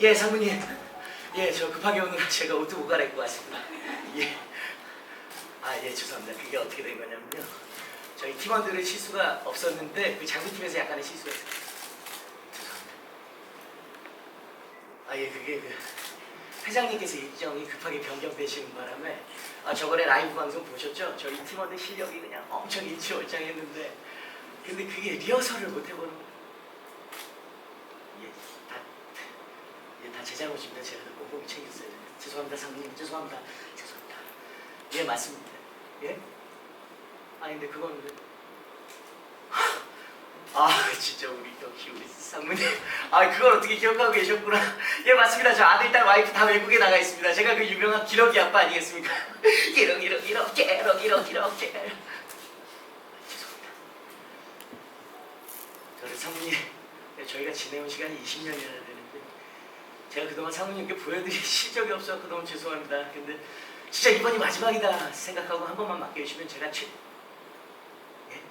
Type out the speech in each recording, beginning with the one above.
예, 사모님. 예, 저 급하게 오느라 제가 옷도 못 갈아입고 왔습니다. 예. 아, 예, 죄송합니다. 그게 어떻게 된 거냐면요. 저희 팀원들의 실수가 없었는데 그 장비팀에서 약간의 실수가 있었어요. 죄송합니다. 아, 예, 그게 그 회장님께서 일정이 급하게 변경되시는 바람에 아, 저번에 라이브 방송 보셨죠? 저희 팀원들 실력이 그냥 엄청 일치월장했는데 근데 그게 리허설을 못 해보는 거예요. 예, 다, 제 잘못입니다. 제가 꼼꼼히 챙겼어요. 죄송합니다, 상무님. 죄송합니다. 죄송합니다. 예, 맞습니다. 예? 아니, 근데 그건 왜... 아, 진짜 우리 역시 우리 상무님. 아, 그걸 어떻게 기억하고 계셨구나. 예, 맞습니다. 저 아들, 딸, 와이프 다 외국에 나가 있습니다. 제가 그 유명한 기러기 아빠 아니겠습니까? 기러, 기러, 기러, 기러, 기러, 기러, 기러. 죄송합니다. 저는 사모님, 네, 저희가 지내온 시간이 20년이나 되는데 제가 그동안 사모님께 보여드릴 실적이 없어서 너무 죄송합니다. 근데 진짜 이번이 마지막이다 생각하고 한 번만 맡겨주시면 제가 최... 예?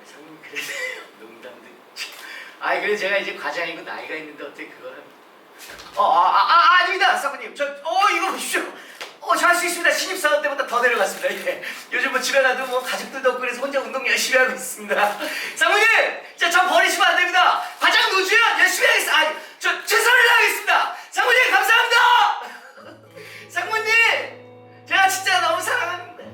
아, 사모님 그래도 농담도 아이 그래 제가 이제 과장이고 나이가 있는데 어떻게 그걸 합니까? 어, 아, 아, 아, 아 닙니다, 사모님. 저, 어, 이거 보십시오. 어, 저할수 있습니다. 신입사원 때보다 더 내려갔습니다. 예. 요즘 뭐 집에 가도 뭐 가족들도 없고 그래서 혼자 운동 열심히 하고 있습니다. 사모님, 진짜 저 버리시면 안 됩니다. 과장 노주현 열심히 하겠습니다. 아니, 저 최선을 다하겠습니다. 사모님 감사합니다. 상무님, 제가 진짜 너무 사랑합니다.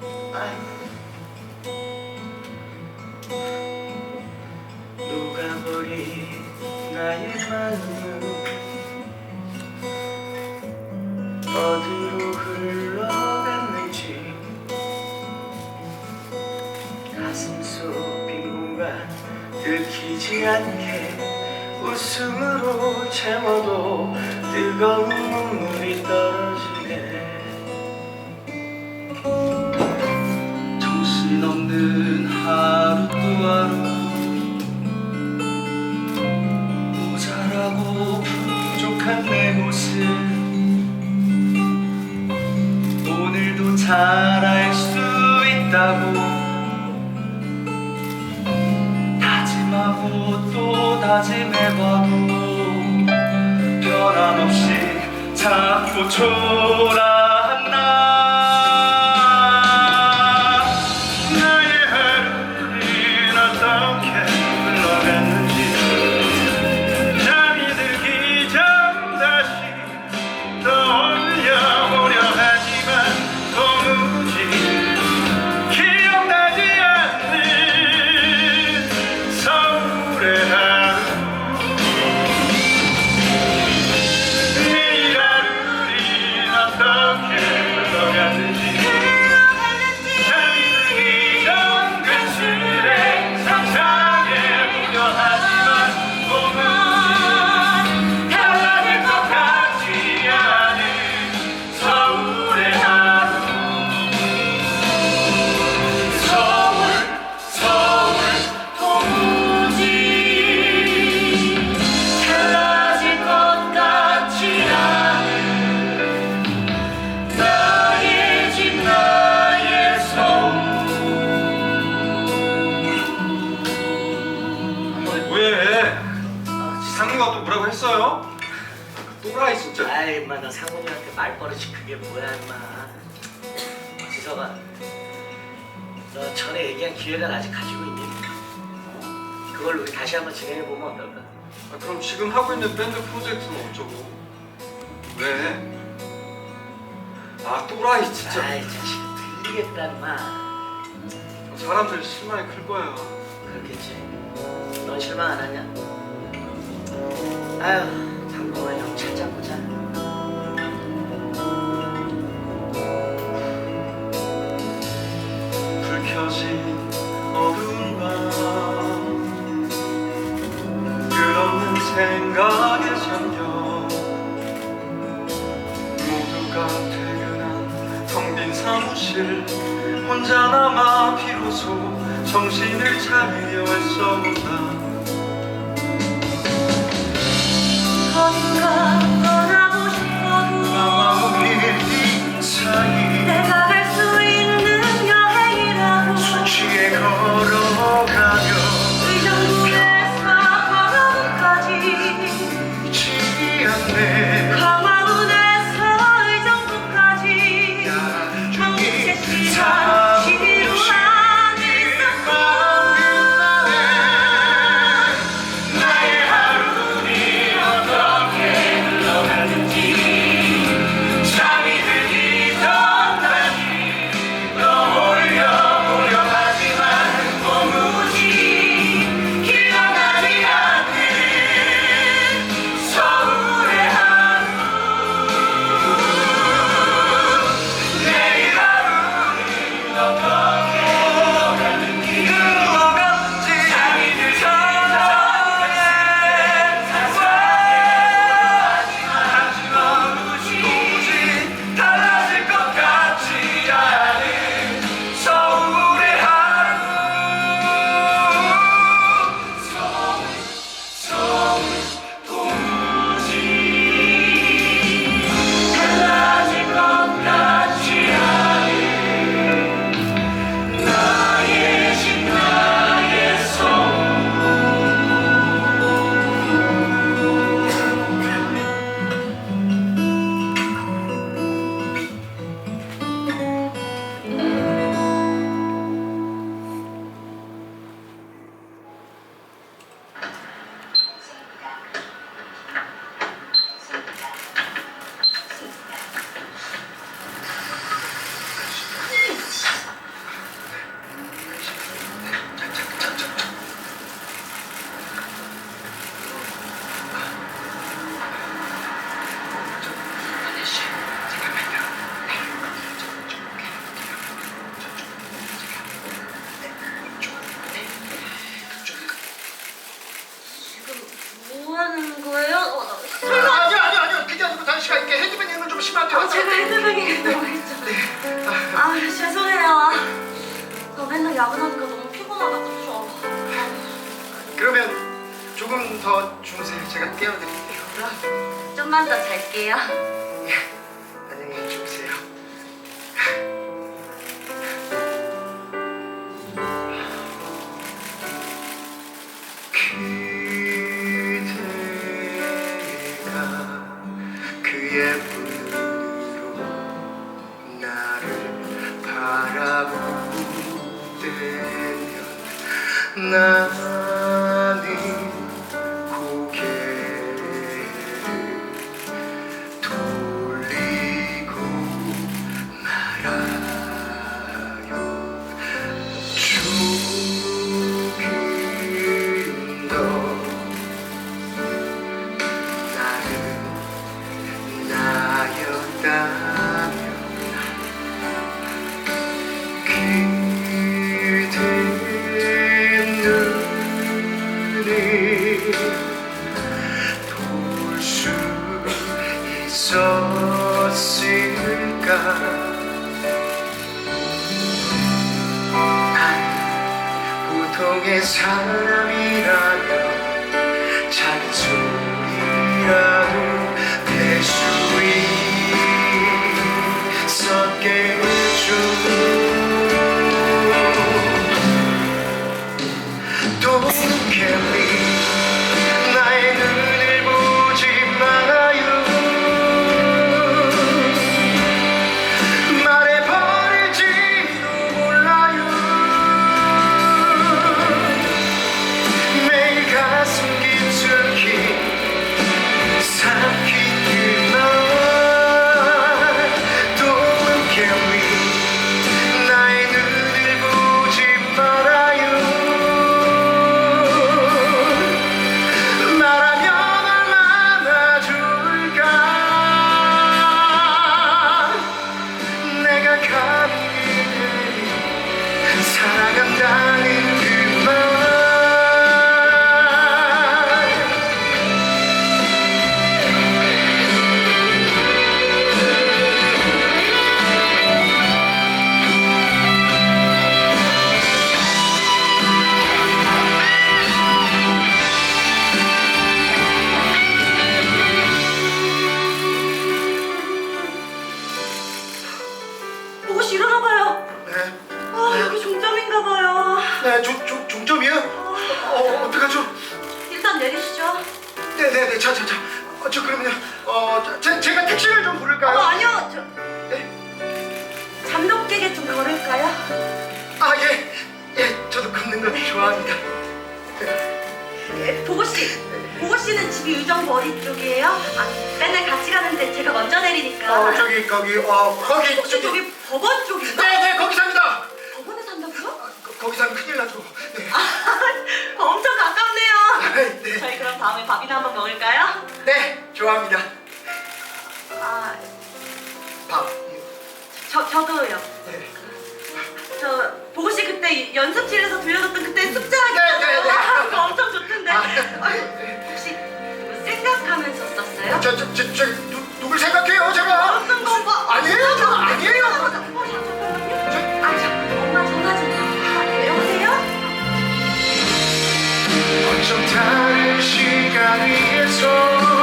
녹아버 가슴 속빈 공간 들키지 않게 웃음으로 채워도 뜨거운 눈물이 떨어지네. 정신없는 하루 또 하루 모자라고 부족한 내 모습. 오늘도 잘할 수 있다고 다짐하고 또 다짐해봐도 변함없이 자꾸 초라 말버릇이 그게 뭐야 임마 지석아 너 전에 얘기한 기회를 아직 가지고 있니? 그걸 우리 다시 한번 진행해보면 어떨까? 아, 그럼 지금 하고 있는 밴드 프로젝트는 어쩌고? 왜? 아 또라이 진짜 아이 자식 들리겠다 임마 사람들 실망이 클 거야 그렇겠지 넌 실망 안 하냐? 아유 당분간 형 찾자 보자 생각에 잠겨 모두가 퇴근한 텅 빈 사무실 혼자 남아 비로소 정신을 차리려 애써본다 쓰레기 된다고 했죠. 아 죄송해요. 너 맨날 야근하니까 너무 피곤하다 그죠? 그러면 조금 더 주무세요. 제가 깨워드릴게요. 그럼 좀만 더 잘게요. 예, 안녕히 주무세요. 그대가 그의 الناس 난 보통의 사람이라면 잘죽 니라. 네? 잠독객에 좀 걸을까요? 아, 예. 예, 저도 걷는 거 좋아합니다. 예, 보고 씨. 보고 씨는 집이 의정부 어디 쪽이에요? 아, 맨날 같이 가는데 제가 먼저 내리니까. 어, 저기, 거기, 어, 거기, 혹시 저기. 법원 쪽인가? 네, 네, 거기 삽니다. 법원에 산다고요? 거, 거기 사면 큰일 나죠. 네. 아, 엄청 가깝네요. 아, 네. 저희 그럼 다음에 밥이나 한번 먹을까요? 네, 좋아합니다. 아, 밥. 저 저도요. 네. 저 보고 씨 그때 연습실에서 들려줬던 그때 숙제하기 네, 네, 네. 아, 그거 엄청 좋던데. 아, 네. 혹시 생각하면서 썼어요? 저, 저, 저, 저, 누, 누굴 생각해요, 제가? 어떤 거 봐. 아니에요, 저 아니에요. 어, 잠깐만요. 아, 저, 엄마 전화 좀. 아, 네, 여보세요? 어쩜 다른 시간 위에서